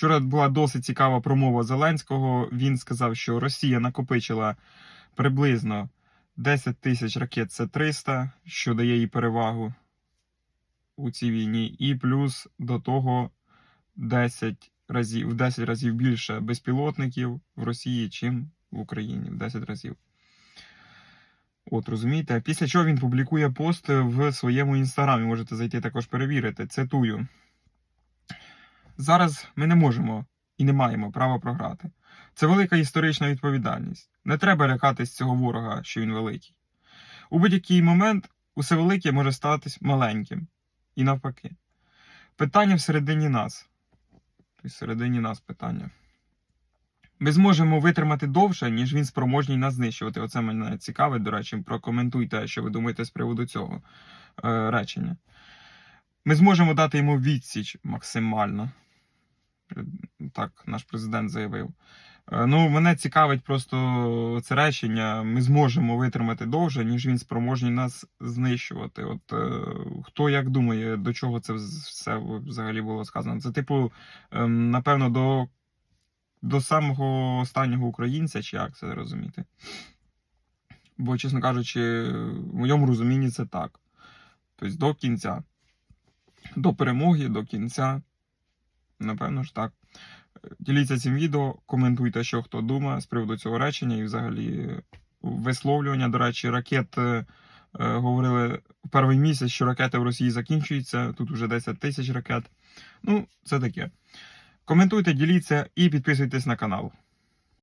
Вчора була досить цікава промова Зеленського. Він сказав, що Росія накопичила приблизно 10 тисяч ракет С-300, що дає їй перевагу у цій війні, і плюс до того 10 разів, в 10 разів більше безпілотників в Росії, чим в Україні. В 10 разів. От, розумієте? Після чого він публікує пост в своєму інстаграмі. Можете зайти також перевірити. Цитую. Зараз ми не можемо і не маємо права програти. Це велика історична відповідальність. Не треба лякатись цього ворога, що він великий. У будь-який момент усе велике може статись маленьким. І навпаки. Питання всередині нас. Тобто всередині нас питання. Ми зможемо витримати довше, ніж він спроможний нас знищувати. Оце мене цікавить, до речі, прокоментуйте, що ви думаєте з приводу цього е, речення. Ми зможемо дати йому відсіч максимально. Так, наш президент заявив. Е, Ну, мене цікавить просто це речення. Ми зможемо витримати довше, ніж він спроможний нас знищувати. От е, хто як думає, до чого це все взагалі було сказано? Це, типу, ем, напевно, до, до самого останнього українця, чи як це розуміти? Бо, чесно кажучи, в моєму розумінні це так. Тобто до кінця. До перемоги, до кінця. Напевно ж так. Діліться цим відео, коментуйте, що хто думає з приводу цього речення і взагалі висловлювання. До речі, ракет е, е, говорили в перший місяць, що ракети в Росії закінчуються. Тут вже 10 тисяч ракет. Ну, це таке. Коментуйте, діліться і підписуйтесь на канал.